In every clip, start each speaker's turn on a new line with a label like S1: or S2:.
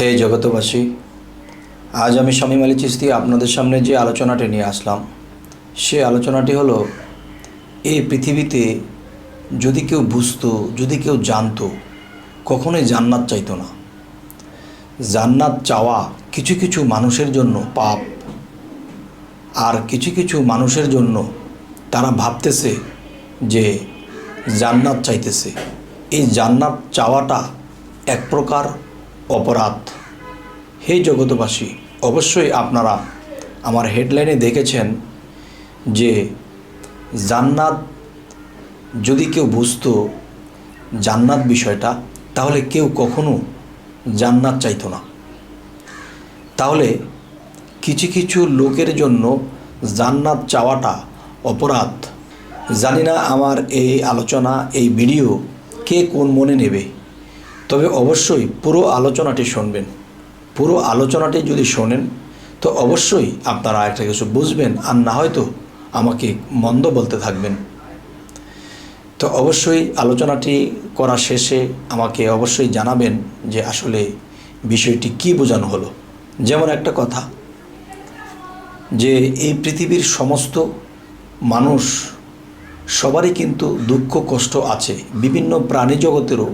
S1: হে জগতবাসী আজ আমি শামীম আলী চিস্তি আপনাদের সামনে যে আলোচনাটি নিয়ে আসলাম, সে আলোচনাটি হলো এই পৃথিবীতে যদি কেউ বুঝতো, যদি কেউ জানতো, কখনোই জান্নাত চাইতো না। জান্নাত চাওয়া কিছু কিছু মানুষের জন্য পাপ, আর কিছু কিছু মানুষের জন্য তারা ভাবতেছে যে জান্নাত চাইতেছে। এই জান্নাত চাওয়াটা এক প্রকার অপরাধ। হে জগতবাসী অবশ্যই আপনারা আমার হেডলাইনে দেখেছেন যে জান্নাত যদি কেউ বুঝতো জান্নাত বিষয়টা, তাহলে কেউ কখনো জান্নাত চাইতো না। তাহলে কিছু কিছু লোকের জন্য জান্নাত চাওয়াটা অপরাধ। জানি না আমার এই আলোচনা, এই ভিডিও কে কোন মনে নেবে। তবে অবশ্যই পুরো আলোচনাটি শুনবেন। পুরো আলোচনাটি যদি শোনেন, তো অবশ্যই আপনারা একটা কিছু বুঝবেন আর না হয়তো আমাকে মন্দ বলতে থাকবেন। তো অবশ্যই আলোচনাটি করা শেষে আমাকে অবশ্যই জানাবেন যে আসলে বিষয়টি কি বোঝানো হলো। যেমন একটা কথা, যে এই পৃথিবীর সমস্ত মানুষ, সবারই কিন্তু দুঃখ কষ্ট আছে। বিভিন্ন প্রাণী জগতেরও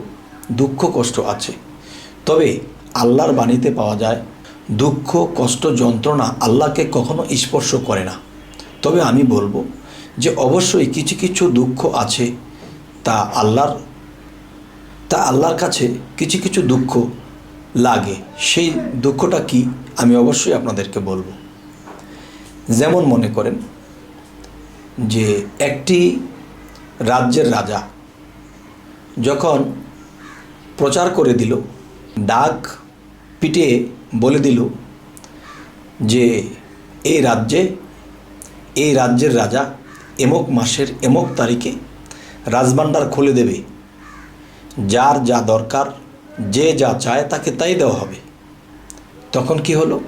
S1: দুঃখ, কষ্ট আছে। তবে আল্লাহর বাণীতে পাওয়া যায়, দুঃখ, কষ্ট, যন্ত্রণা আল্লাহকে কখনো স্পর্শ করে না। তবে আমি বলব যে অবশ্যই কিছু কিছু দুঃখ আছে, তা আল্লাহর তা আল্লাহর কাছে কিছু কিছু দুঃখ লাগে। সেই দুঃখটা কি আমি অবশ্যই আপনাদেরকে বলব। যেমন মনে করেন যে একটি রাজ্যের রাজা যখন প্রচার করে দিল, ডাক পিটে বলে দিল যে এই রাজ্যে এই রাজ্যের রাজা এমক মাসের এমক তারিখে রাজভাণ্ডার খুলে দেবে। যার যা দরকার, যে যা চায় তাকে তাই দেওয়া হবে। তখন কি হলো?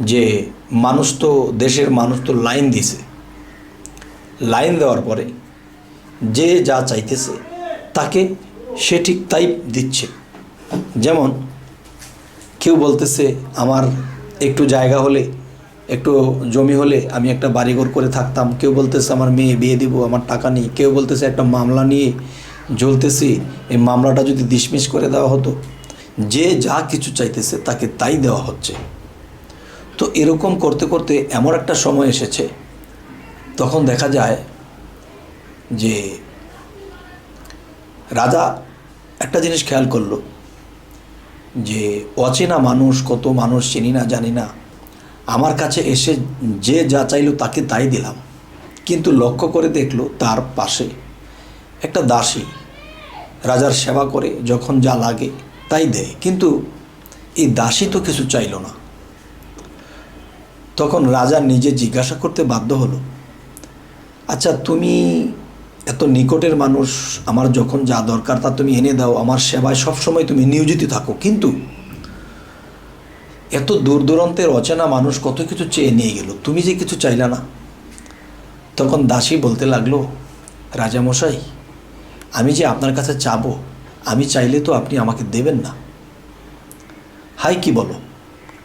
S1: যে, মানুষ তো, দেশের মানুষ তো লাইন দিছে লাইন দেওয়ার পরে যে যা চাইতেছে তাকে সে ঠিক তাই দিচ্ছে। যেমন কেউ বলতেছে, আমার একটু জায়গা হলে, একটু জমি হলে আমি একটা বাড়িঘর করে থাকতাম। কেউ বলতেছে, আমার মেয়ে বিয়ে দিব, আমার টাকা নেই। কেউ বলতেছে, একটা মামলা নিয়ে জ্বলতেছি, এই মামলাটা যদি ডিসমিস করে দেওয়া হতো, যে যা কিছু চাইতেছে তাকে তাই দেওয়া হচ্ছে। তো এরকম করতে করতে এমন একটা সময় এসেছে, তখন দেখা যায় যে রাজা একটা জিনিস খেয়াল করল, যে অচেনা মানুষ, কত মানুষ চিনি না, জানি না, আমার কাছে এসে যে যা চাইলো তাকে তাই দিলাম। কিন্তু লক্ষ্য করে দেখল তার পাশে একটা দাসী, রাজার সেবা করে যখন যা লাগে তাই দেয়। কিন্তু এই দাসী তো কিছু চাইলো না। তখন রাজা নিজে জিজ্ঞাসা করতে বাধ্য হলো আচ্ছা তুমি এত নিকটের মানুষ আমার যখন যা দরকার তা তুমি এনে দাও, আমার সেবায় সবসময় তুমি নিয়োজিত থাকো। কিন্তু এত দূর দূরান্তের অচেনা মানুষ কত কিছু চেয়ে নিয়ে গেল? তুমি যে কিছু চাইলা না। তখন দাসী বলতে লাগল, রাজামশাই, আমি যে আপনার কাছে চাবো, আমি চাইলে তো আপনি আমাকে দেবেন না। হাই কি বলো?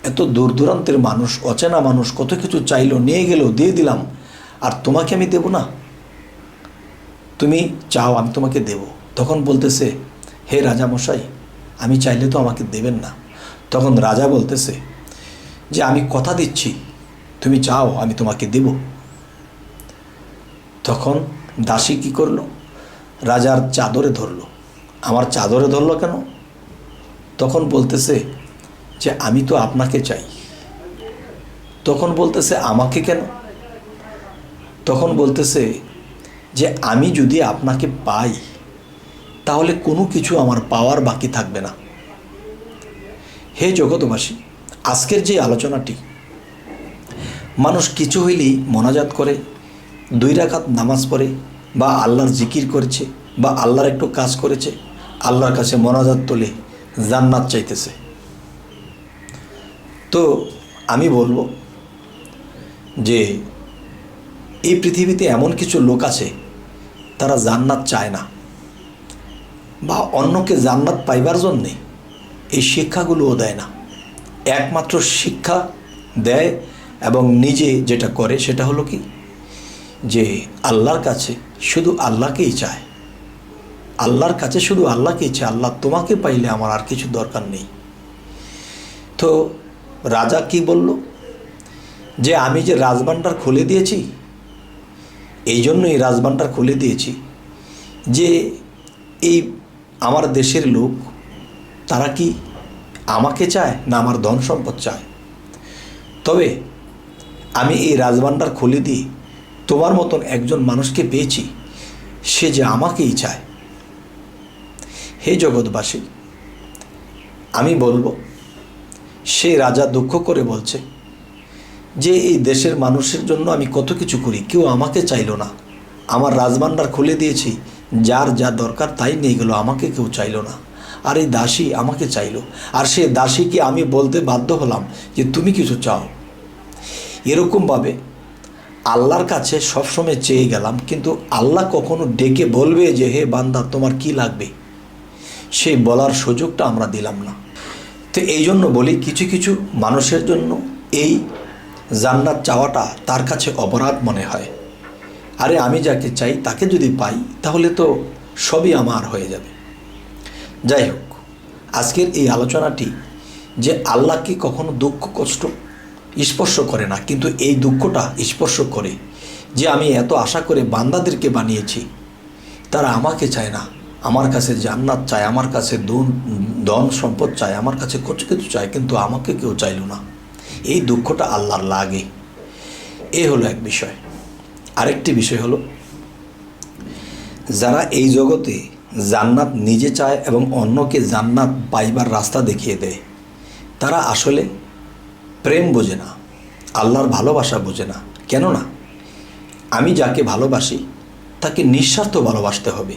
S1: এত দূর দূরান্তের মানুষ, অচেনা মানুষ কত কিছু চাইলো, নিয়ে গেল, দিয়ে দিলাম, আর তোমাকে আমি দেব না? তুমি চাও আমি তোমাকে দেব। তখন বলতেছে, হে রাজামশাই, আমি চাইলে তো আমাকে দেবেন না। তখন রাজা বলতেছে, যে আমি কথা দিচ্ছি, তুমি চাও আমি তোমাকে দেব? তখন দাসী কি করল? রাজার চাদরে ধরলো। আমার চাদরে ধরলো কেন? তখন বলতেছে, যে আমি তো আপনাকে চাই। তখন বলতেছে, আমাকে কেন? তখন বলতেছে যে আমি যদি আপনাকে পাই, তাহলে কোনো কিছু আমার পাওয়ার বাকি থাকবে না। হে জগতবাসী আজকের যে আলোচনাটি, মানুষ কিছু হইলেই মনাজাত করে, দুই রাকাত নামাজ পড়ে বা আল্লাহর জিকির করেছে বা আল্লাহর একটু কাজ করেছে, আল্লাহর কাছে মনাজাত তোলে জান্নাত চাইতেছে। তো আমি বলব যে এই পৃথিবীতে এমন কিছু লোক আছে, তারা জান্নাত চায় না। বা অন্যকে জান্নাত পাইবার জন্যে এই শিক্ষাগুলোও দেয় না। একমাত্র শিক্ষা দেয় এবং নিজে যেটা করে সেটা হলো কি? যে আল্লাহর কাছে শুধু আল্লাহকেই চায়। আল্লাহর কাছে শুধু আল্লাহকেই চায়, আল্লাহ তোমাকে পাইলে আমার আর কিছু দরকার নেই। তো রাজা কি বলল? যে আমি যে রাজবান্ডার খুলে দিয়েছি এই জন্য এই রাজবান্ডার খুলে দিয়েছি যে এই আমার দেশের লোক, তারা কি আমাকে চায় না আমার ধন সম্পদ চায়? তবে আমি এই রাজভাণ্ডার খুলে দিয়ে তোমার মতন একজন মানুষকে পেয়েছি, সে যে আমাকেই চায়। হে জগৎবাসী, আমি বলব, সে রাজা দুঃখ করে বলছে যে এই দেশের মানুষের জন্য আমি কত কিছু করি, কেউ আমাকে চাইলো না। আমার রাজভাণ্ডার খুলে দিয়েছি, যার যা দরকার তাই নিয়ে গেল, আমাকে কেউ চাইলো না। আর এই দাসী আমাকে চাইলো। আর সে দাসীকে আমি বলতে বাধ্য হলাম যে তুমি কিছু চাও। এরকমভাবে আল্লাহর কাছে সবসময় চেয়ে গেলাম, কিন্তু আল্লাহ কখনো ডেকে বলবে যে, হে বান্দা, তোমার কি লাগবে? সেই বলার সুযোগটা আমরা দিলাম না। তো এই জন্য বলি, কিছু কিছু মানুষের জন্য এই জান্নাত চাওয়াটা তার কাছে অপরাধ মনে হয়। আরে আমি যাকে চাই তাকে যদি পাই, তাহলে তো সবই আমার হয়ে যাবে। যাই হোক, আজকের এই আলোচনাটি যে আল্লাহকে কখনো দুঃখ, কষ্ট স্পর্শ করে না, কিন্তু এই দুঃখটা স্পর্শ করে যে আমি এত আশা করে বান্দাদেরকে বানিয়েছি, তারা আমাকে চায় না। আমার কাছে জান্নাত চায়, আমার কাছে ধন সম্পদ চায়, আমার কাছে কচু কিছু চায়, কিন্তু আমাকে কেউ চাইল না। এই দুঃখটা আল্লাহর লাগে। এ হলো এক বিষয়। আরেকটি বিষয় হলো, যারা এই জগতে জান্নাত নিজে চায় এবং অন্যকে জান্নাত পাইবার রাস্তা দেখিয়ে দেয়, তারা আসলে প্রেম বোঝে না, আল্লাহর ভালোবাসা বোঝে না। কেননা, আমি যাকে ভালোবাসি, তাকে নিঃস্বার্থ ভালোবাসতে হবে।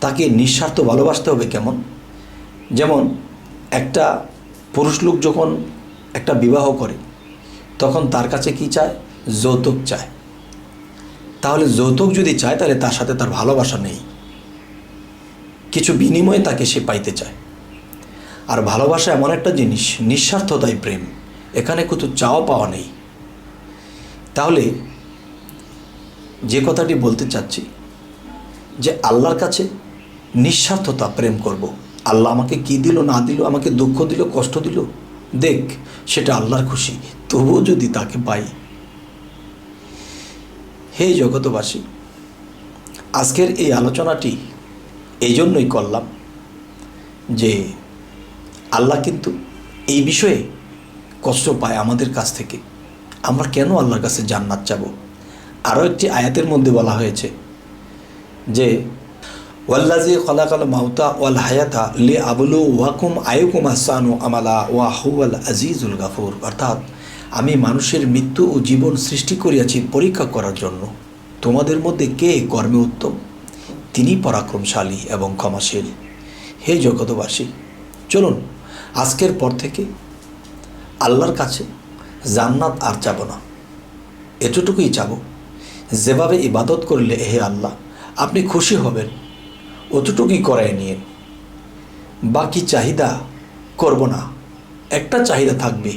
S1: তাকে নিঃস্বার্থ ভালোবাসতে হবে কেমন? যেমন একটা পুরুষ লোক যখন একটা বিবাহ করে, তখন তার কাছে কি চায়? যৌতুক চায়। তাহলে যৌতুক যদি চায়, তাহলে তার সাথে তার ভালোবাসা নেই। কিছু বিনিময়ে তাকে সে পাইতে চায়। আর ভালোবাসা এমন একটা জিনিস, নিঃস্বার্থতাই প্রেম। এখানে কত চাওয়া পাওয়া নেই। তাহলে যে কথাটি বলতে চাচ্ছি, যে আল্লাহর কাছে নিঃস্বার্থতা প্রেম করব। আল্লাহ আমাকে কি দিল, না দিল, আমাকে দুঃখ দিল, কষ্ট দিল? দেখ, সেটা আল্লাহর খুশি। তবুও যদি তাকে পাই। হে জগতবাসী আজকের এই আলোচনাটি এই জন্যই করলাম যে আল্লাহ কিন্তু এই বিষয়ে কষ্ট পায় আমাদের কাছ থেকে। আমরা কেন আল্লাহর কাছে জান্নাত চাবো? আরও একটি আয়াতের মধ্যে বলা হয়েছে যে ওয়াল্লাজি খলাকাল মাউতা ওয়াল হায়াতা লি আবলু ওয়াকুম আয়ুকুম আসানু আমালা ওয়া হুয়াল আজিজুল গাফুর অর্থাৎ আমি মানুষের মৃত্যু ও জীবন সৃষ্টি করিয়াছি পরীক্ষা করার জন্য। তোমাদের মধ্যে কে কর্মে উত্তম? তিনি পরাক্রমশালী এবং ক্ষমাশীল। হে জগতবাসী চলুন আজকের পর থেকে আল্লাহর কাছে জান্নাত আর চাব না। এতটুকুই চাব। যেভাবে ইবাদত করলে হে আল্লাহ, আপনি খুশি হবেন। অতটুকুই করায় নিয়ে। বাকি চাহিদা করব না। একটা চাহিদা থাকবে,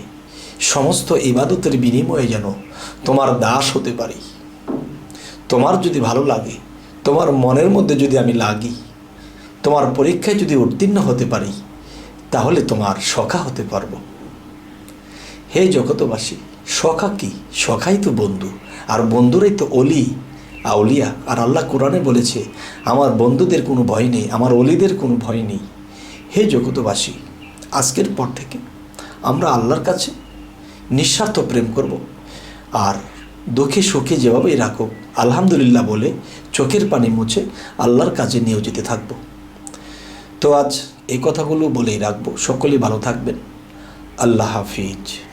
S1: সমস্ত ইবাদতের বিনিময়ে যেন তোমার দাস হতে পারি। তোমার যদি ভালো লাগে, তোমার মনের মধ্যে যদি আমি লাগি, তোমার পরীক্ষায় যদি উত্তীর্ণ হতে পারি, তাহলে তোমার সখা হতে পারব। হে জগতবাসী সখা কি? সখাই তো বন্ধু, আর বন্ধুরাই তো অলি। আউলিয়া, আর আল্লাহ কোরআনে বলেছে, আমার বন্ধুদের কোনো ভয় নেই, আমার অলিদের কোনো ভয় নেই। হে জগতবাসী আজকের পর থেকে আমরা আল্লাহর কাছে নিঃস্বার্থ প্রেম করব, আর দুঃখে সুখে যেভাবেই রাখো, আলহামদুলিল্লাহ বলে চোখের পানি মুছে আল্লাহর কাজে নিয়োজিত থাকব। তো আজ এই কথাগুলো বলেই রাখব। সকলেই ভালো থাকবেন। আল্লাহ হাফিজ।